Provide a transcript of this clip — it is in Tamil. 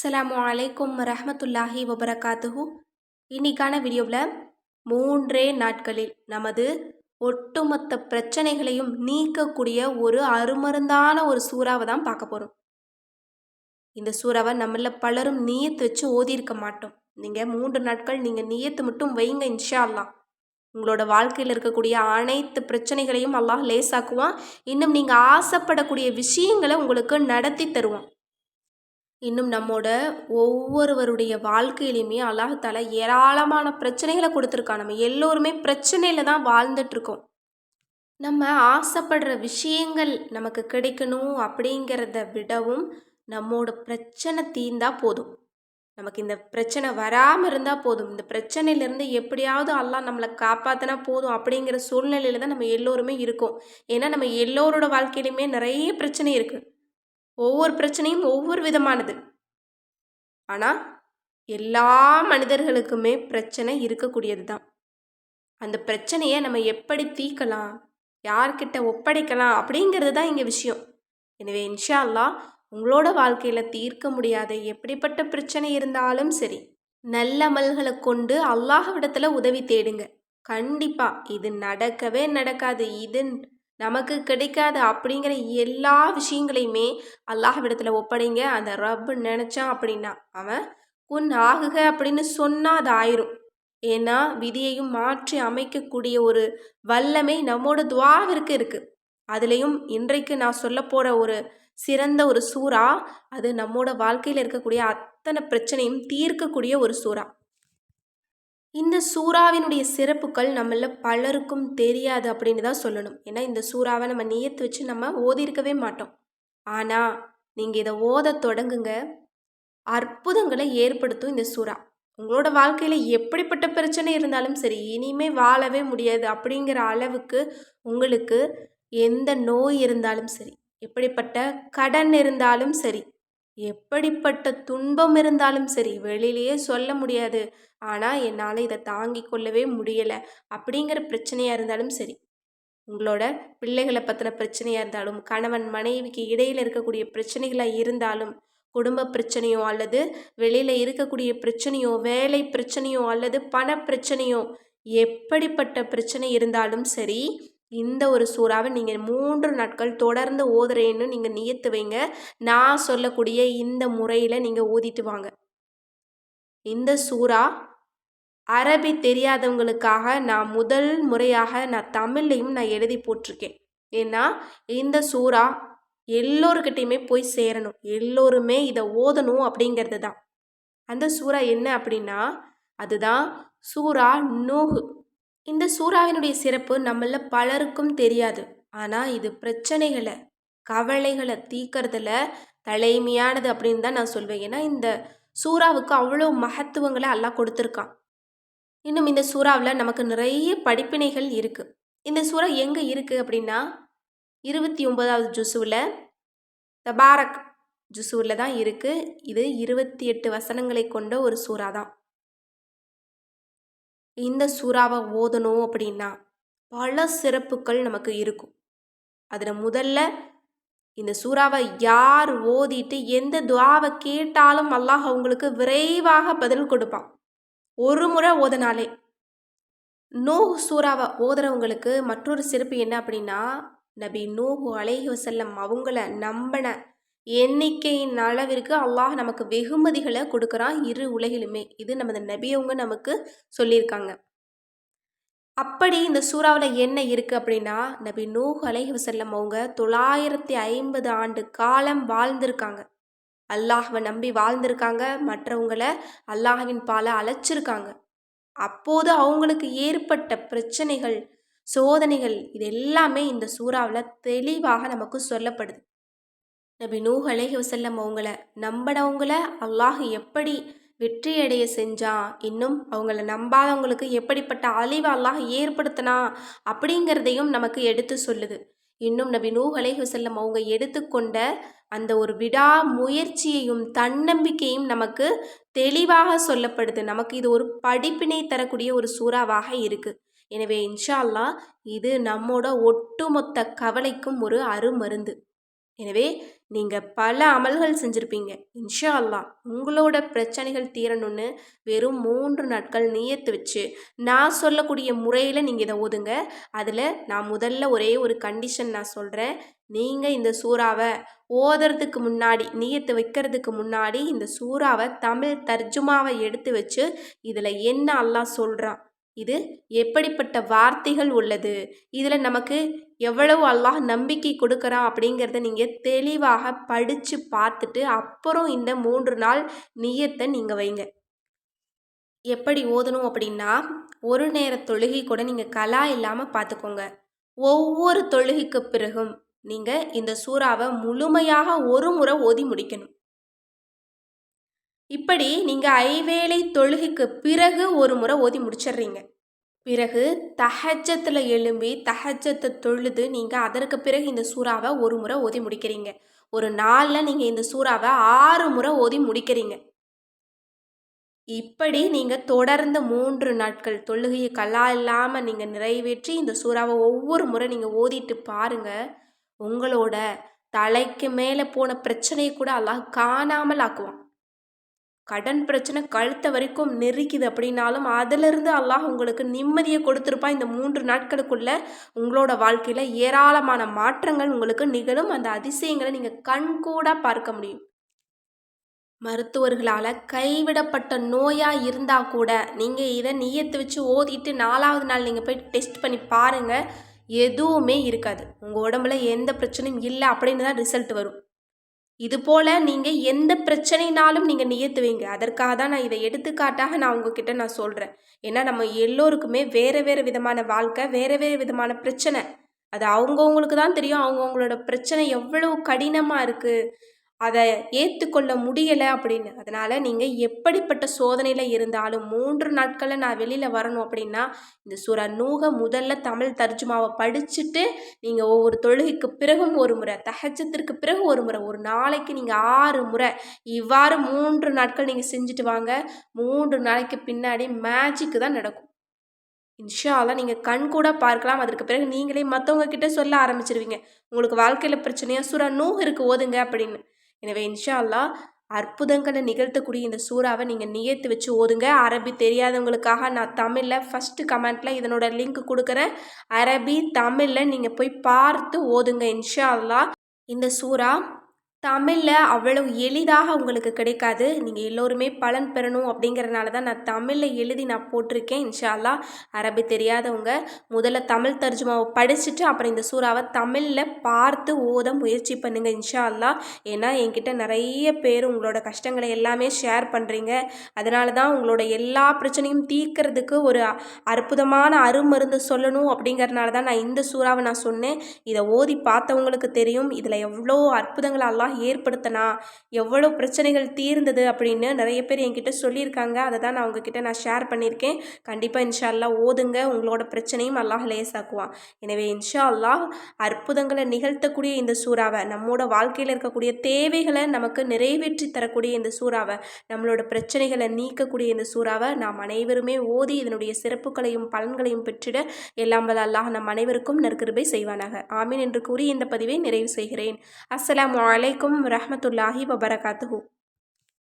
அஸ்லாம் அலைக்கும் ரஹமத்துல்லாஹி வபரகாத்துஹு. இன்னைக்கான வீடியோவில் மூன்றே நாட்களில் நமது ஒட்டுமொத்த பிரச்சனைகளையும் நீக்கக்கூடிய ஒரு அருமருந்தான ஒரு சூறாவை தான் பார்க்க போகிறோம் இந்த சூறாவை நம்மள பலரும் நீயத்து வச்சு ஓதியிருக்க மாட்டோம். நீங்கள் மூன்று நாட்கள் நீங்கள் நீயத்து மட்டும் வைங்க இன்ஷா அல்லா உங்களோட வாழ்க்கையில் இருக்கக்கூடிய அனைத்து பிரச்சனைகளையும் அல்லாஹ் லேசாக்குவான். இன்னும் நீங்கள் ஆசைப்படக்கூடிய விஷயங்களை உங்களுக்கு நடத்தி தருவான். இன்னும் நம்மோட ஒவ்வொருவருடைய வாழ்க்கையிலையுமே அல்லாஹால ஏராளமான பிரச்சனைகளை கொடுத்துருக்கான் நம்ம எல்லோருமே பிரச்சனையில் தான் வாழ்ந்துட்டுருக்கோம். நம்ம ஆசைப்படுற விஷயங்கள் நமக்கு கிடைக்கணும் அப்படிங்கிறத விடவும் நம்மோட பிரச்சனை தீர்ந்தா போதும். நமக்கு இந்த பிரச்சனை வராமல் இருந்தால் போதும். இந்த பிரச்சனையிலேருந்து எப்படியாவது அல்லாஹ் நம்மளை காப்பாற்றினா போதும் அப்படிங்கிற சூழ்நிலையில் தான் நம்ம எல்லோருமே இருக்கோம். ஏன்னா நம்ம எல்லோரோட வாழ்க்கையிலையுமே நிறைய பிரச்சனை இருக்குது ஒவ்வொரு பிரச்சனையும் ஒவ்வொரு விதமானது. ஆனால் எல்லா மனிதர்களுக்குமே பிரச்சனை இருக்கக்கூடியது தான் அந்த பிரச்சனையை நம்ம எப்படி தீர்க்கலாம் யார்கிட்ட ஒப்படைக்கலாம் அப்படிங்கிறது தான் இங்கே விஷயம். எனவே இன்ஷா அல்லா உங்களோட வாழ்க்கையில் தீர்க்க முடியாத எப்படிப்பட்ட பிரச்சனை இருந்தாலும் சரி நல்ல அமல்களை கொண்டு அல்லாஹ்விடத்தில் உதவி தேடுங்க. கண்டிப்பாக இது நடக்கவே நடக்காது. இது நமக்கு கிடைக்காது அப்படிங்கிற எல்லா விஷயங்களையுமே அல்லாஹ்விடத்தில் ஒப்படைங்க. அந்த ரப் நினச்சான் அப்படின்னா அவன் உன் ஆகுக அப்படின்னு சொன்னால் அது ஆயிரும். ஏன்னா விதியையும் மாற்றி அமைக்கக்கூடிய ஒரு வல்லமை நம்மோட துவாவிற்கு இருக்குது அதுலேயும் இன்றைக்கு நான் சொல்ல போகிற ஒரு சிறந்த ஒரு சூறா அது நம்மோட வாழ்க்கையில் இருக்கக்கூடிய அத்தனை பிரச்சனையும் தீர்க்கக்கூடிய ஒரு சூறா. இந்த சூறாவினுடைய சிறப்புகள் நம்மள பலருக்கும் தெரியாது அப்படின்னு தான் சொல்லணும். ஏன்னா இந்த சூறாவை நம்ம நியத்து வச்சு நம்ம ஓதியிருக்கவே மாட்டோம். ஆனால் நீங்கள் இதை ஓத தொடங்குங்க. அற்புதங்களை ஏற்படுத்தும் இந்த சூறா. உங்களோட வாழ்க்கையில் எப்படிப்பட்ட பிரச்சனை இருந்தாலும் சரி இனிமே வாழவே முடியாது அப்படிங்கிற அளவுக்கு உங்களுக்கு எந்த நோய் இருந்தாலும் சரி எப்படிப்பட்ட கடன் இருந்தாலும் சரி எப்படிப்பட்ட துன்பம் இருந்தாலும் சரி வெளியிலேயே சொல்ல முடியாது. ஆனால் என்னால் இதை தாங்கி கொள்ளவே முடியலை. அப்படிங்கிற பிரச்சனையாக இருந்தாலும் சரி. உங்களோட பிள்ளைகளை பற்றின பிரச்சனையாக இருந்தாலும் கணவன் மனைவிக்கு இடையில் இருக்கக்கூடிய பிரச்சனைகளாக இருந்தாலும் குடும்ப பிரச்சனையோ அல்லது வெளியில் இருக்கக்கூடிய பிரச்சனையோ வேலை பிரச்சனையோ அல்லது பண பிரச்சனையோ எப்படிப்பட்ட பிரச்சனை இருந்தாலும் சரி இந்த ஒரு சூறாவை நீங்கள் மூன்று நாட்கள் தொடர்ந்து ஓதுறேன்னு நீங்கள் நியத்து வைங்க. நான் சொல்லக்கூடிய இந்த முறையில் நீங்கள் ஓதிட்டு வாங்க. இந்த சூறா அரபி தெரியாதவங்களுக்காக நான் முதல் முறையாக நான் தமிழ்லையும் நான் எழுதி போட்டிருக்கேன். ஏன்னா இந்த சூறா எல்லோருக்கிட்டையுமே போய் சேரணும். எல்லோருமே இதை ஓதணும் அப்படிங்கிறது தான். அந்த சூறா என்ன அப்படின்னா அதுதான் சூறா நூஹு. இந்த சூறாவினுடைய சிறப்பு நம்மள பலருக்கும் தெரியாது. ஆனால் இது பிரச்சனைகளை கவலைகளை தீக்கிறதுல தலைமையானது அப்படின்னு தான் நான் சொல்வேன். ஏன்னா இந்த சூறாவுக்கு அவ்வளோ மகத்துவங்களை எல்லாம் கொடுத்துருக்கான். இன்னும் இந்த சூறாவில் நமக்கு நிறைய படிப்பினைகள் இருக்குது இந்த சூறா எங்கே இருக்குது அப்படின்னா இருபத்தி ஒன்பதாவது ஜுசுவில் தபாரக் ஜுசுவில் தான் இருக்குது இது இருபத்தி எட்டு வசனங்களை கொண்ட ஒரு சூறா தான் இந்த சூறாவை ஓதணும் அப்படின்னா பல சிறப்புகள் நமக்கு இருக்கும். அதில் முதல்ல இந்த சூறாவை யார் ஓதிட்டு எந்த துவாவை கேட்டாலும் அல்லாஹ் அவங்களுக்கு விரைவாக பதில் கொடுப்பான். ஒரு முறை ஓதனாலே. நோ சூறாவை ஓதுறவங்களுக்கு மற்றொரு சிறப்பு என்ன அப்படின்னா நபி நூஹு அலேஹி வசல்லம் அவங்கள நம்பின எண்ணிக்கையின் அளவிற்கு அல்லாஹ் நமக்கு வெகுமதிகளை கொடுக்குறான் இரு உலகிலுமே. இது நமது நபியவங்க நமக்கு சொல்லியிருக்காங்க. அப்படி இந்த சூறாவில் என்ன இருக்குது அப்படின்னா நபி நூஹ் அலைஹி வசல்லம் அவங்க தொள்ளாயிரத்தி ஐம்பது ஆண்டு காலம் வாழ்ந்திருக்காங்க. அல்லாஹ்வை நம்பி வாழ்ந்திருக்காங்க. மற்றவங்கள அல்லாஹின் பால அழைச்சிருக்காங்க. அப்போது அவங்களுக்கு ஏற்பட்ட பிரச்சனைகள் சோதனைகள் இது எல்லாமே இந்த சூறாவில் தெளிவாக நமக்கு சொல்லப்படுது. நபி நூஹ் அலேஹி வசல்லம் அவங்கள நம்பினவங்கள அல்லாஹ் எப்படி வெற்றியடைய செஞ்சான் இன்னும் அவங்கள நம்பாதவங்களுக்கு எப்படிப்பட்ட அழிவு அல்லாஹ் ஏற்படுத்தினா அப்படிங்கிறதையும் நமக்கு எடுத்து சொல்லுது. இன்னும் நபி நூஹ் அலேஹி வசல்லம் அவங்க எடுத்துக்கொண்ட அந்த ஒரு விடா முயற்சியையும் தன்னம்பிக்கையும் நமக்கு தெளிவாக சொல்லப்படுது. நமக்கு இது ஒரு படிப்பினை தரக்கூடிய ஒரு சூறாவாக இருக்குது எனவே இன்ஷா அல்லாஹ் இது நம்மோட ஒட்டுமொத்த கவலைக்கும் ஒரு அருமருந்து. எனவே நீங்கள் பல அமல்கள் செஞ்சுருப்பீங்க. இன்ஷா அல்லா உங்களோட பிரச்சனைகள் தீரணும்னு வெறும் மூன்று நாட்கள் நியத்து வச்சு நான் சொல்லக்கூடிய முறையில் நீங்கள் இதை ஓதுங்க. அதில் நான் முதல்ல ஒரே ஒரு கண்டிஷன் நான் சொல்கிறேன் நீங்கள் இந்த சூறாவை ஓதுறதுக்கு முன்னாடி நீயத்து வைக்கிறதுக்கு முன்னாடி இந்த சூறாவை தமிழ் தர்ஜுமாவை எடுத்து வச்சு இதில் என்ன அல்லா சொல்கிறான் இது எப்படிப்பட்ட வார்த்தைகள் உள்ளது? இதில் நமக்கு எவ்வளவு அல்லாஹ் நம்பிக்கை கொடுக்குறான் அப்படிங்கிறத நீங்கள் தெளிவாக படித்து பார்த்துட்டு அப்புறம் இந்த மூன்று நாள் நியத்தை நீங்கள் வைங்க. எப்படி ஓதணும் அப்படின்னா ஒரு நேர தொழுகை கூட நீங்கள் கலா இல்லாமல் பார்த்துக்கோங்க. ஒவ்வொரு தொழுகைக்கு பிறகும் நீங்கள் இந்த சூறாவை முழுமையாக ஒரு முறை ஓதி முடிக்கணும். இப்படி நீங்கள் ஐவேளை தொழுகைக்கு பிறகு ஒரு முறை ஓதி முடிச்சிடுறீங்க. பிறகு தஹஜத்தில் எழும்பி தஹஜத்தை தொழுது நீங்கள் அதற்கு பிறகு இந்த சூறாவை ஒரு முறை ஓதி முடிக்கிறீங்க. ஒரு நாளில் நீங்கள் இந்த சூறாவை ஆறு முறை ஓதி முடிக்கிறீங்க. இப்படி நீங்கள் தொடர்ந்து மூன்று நாட்கள் தொழுகையை கல்லா இல்லாமல் நீங்கள் நிறைவேற்றி இந்த சூறாவை ஒவ்வொரு முறை நீங்கள் ஓதிட்டு பாருங்கள் உங்களோட தலைக்கு மேலே போன பிரச்சனையை கூட அல்லாஹ் காணாமல் ஆக்குவான். கடன் பிரச்சனை கழுத்த வரைக்கும் நெருக்குது அப்படின்னாலும் அதிலிருந்து அல்லாஹ் உங்களுக்கு நிம்மதியை கொடுத்துருப்பா இந்த மூன்று நாட்களுக்குள்ள உங்களோட வாழ்க்கையில் ஏராளமான மாற்றங்கள் உங்களுக்கு நிகழும். அந்த அதிசயங்களை நீங்கள் கண்கூடாக பார்க்க முடியும். மருத்துவர்களால் கைவிடப்பட்ட நோயாக இருந்தால் கூட நீங்கள் இதை நீயத்து வச்சு ஓதிட்டு நாலாவது நாள் நீங்கள் போய் டெஸ்ட் பண்ணி பாருங்கள் எதுவுமே இருக்காது. உங்கள் உடம்புல எந்த பிரச்சனையும் இல்லை அப்படின்னு தான் ரிசல்ட் வரும். இது போல் நீங்கள் எந்த பிரச்சனைனாலும் நீங்கள் நியத்து வைங்க அதற்காக தான் நான் இதை எடுத்துக்காட்டாக நான் உங்ககிட்ட நான் சொல்கிறேன் ஏன்னா நம்ம எல்லோருக்குமே வேறு வேறு விதமான வாழ்க்கை வேறு வேறு விதமான பிரச்சனை. அது அவங்கவுங்களுக்கு தான் தெரியும். அவங்கவுங்களோட பிரச்சனை எவ்வளவு கடினமாக இருக்குது அதை ஏற்றுக்கொள்ள முடியலை அப்படின்னு. அதனால் நீங்கள் எப்படிப்பட்ட சோதனையில் இருந்தாலும் மூன்று நாட்களில் நான் வெளியில் வரணும் அப்படின்னா இந்த சூறா நூக முதல்ல தமிழ் தர்ஜுமாவை படிச்சுட்டு நீங்கள் ஒவ்வொரு தொழுகைக்கு பிறகும் ஒரு முறை தகச்சத்திற்கு பிறகு ஒரு முறை ஒரு நாளைக்கு நீங்கள் ஆறு முறை இவ்வாறு மூன்று நாட்கள் நீங்கள் செஞ்சுட்டு வாங்க. மூன்று நாளைக்கு பின்னாடி மேஜிக்கு தான் நடக்கும். இன்ஷாலாம் நீங்கள் கண் கூட பார்க்கலாம். அதற்கு பிறகு நீங்களே மற்றவங்க கிட்ட சொல்ல ஆரம்பிச்சிருவீங்க. உங்களுக்கு வாழ்க்கையில் பிரச்சனையாக சூறா நூ இருக்குது ஓதுங்க அப்படின்னு. எனவே இன்ஷா அல்லா அற்புதங்களை நிகழ்த்தக்கூடிய இந்த சூறாவை நீங்கள் நியத்து வச்சு ஓதுங்க. அரபி தெரியாதவங்களுக்காக நான் தமிழில் ஃபஸ்ட்டு கமெண்ட்டில் இதனோட லிங்க் கொடுக்குறேன். அரபி தமிழில் நீங்கள் போய் பார்த்து ஓதுங்க இன்ஷா அல்லா இந்த சூறா தமிழில் அவ்வளவு எளிதாக உங்களுக்கு கிடைக்காது. நீங்கள் எல்லோருமே பலன் பெறணும் அப்படிங்கிறனால தான் நான் தமிழில் எழுதி நான் போட்டிருக்கேன். இன்ஷால்லா அரபி தெரியாதவங்க முதல்ல தமிழ் தர்ஜுமாவை படிச்சுட்டு அப்புறம் இந்த சூறாவை தமிழில் பார்த்து ஓத முயற்சி பண்ணுங்கள் இன்ஷா அல்லா ஏன்னா என்கிட்ட நிறைய பேர் உங்களோட கஷ்டங்களை எல்லாமே ஷேர் பண்ணுறீங்க அதனால தான் உங்களோட எல்லா பிரச்சனையும் தீர்க்கறதுக்கு ஒரு அற்புதமான அருமருந்து சொல்லணும் அப்படிங்கிறனால தான் நான் இந்த சூறாவை நான் சொன்னேன். இதை ஓதி பார்த்தவங்களுக்கு தெரியும். இதில் எவ்வளோ அற்புதங்கள் எல்லாம் ஏற்படுத்தினா எவ்வளோ பிரச்சனைகள் தீர்ந்தது அப்படின்னு நிறைய பேர் என்கிட்ட சொல்லியிருக்காங்க. அதை தான் நான் உங்ககிட்ட நான் ஷேர் பண்ணியிருக்கேன். கண்டிப்பாக இன்ஷா அல்லாஹ் ஓதுங்க. உங்களோட பிரச்சனையும் அல்லாஹ் லேசாக்குவான். எனவே இன்ஷா அல்லாஹ் அற்புதங்களை நிகழ்த்தக்கூடிய இந்த சூறாவை நம்மளோட வாழ்க்கையில் இருக்கக்கூடிய தேவைகளை நமக்கு நிறைவேற்றி தரக்கூடிய இந்த சூறாவை நம்மளோட பிரச்சனைகளை நீக்கக்கூடிய இந்த சூறாவை நாம் அனைவருமே ஓதி இதனுடைய சிறப்புகளையும் பலன்களையும் பெற்றிட எல்லாம் வல்ல அல்லாஹ் நம் அனைவருக்கும் நற்கிருபை செய்வானாக. ஆமீன் என்று கூறி இந்த பதிவை நிறைவு செய்கிறேன். அஸ்லாம் வலைக்கம் வரமத்துல்லாஹி வபரகாத்துஹூ.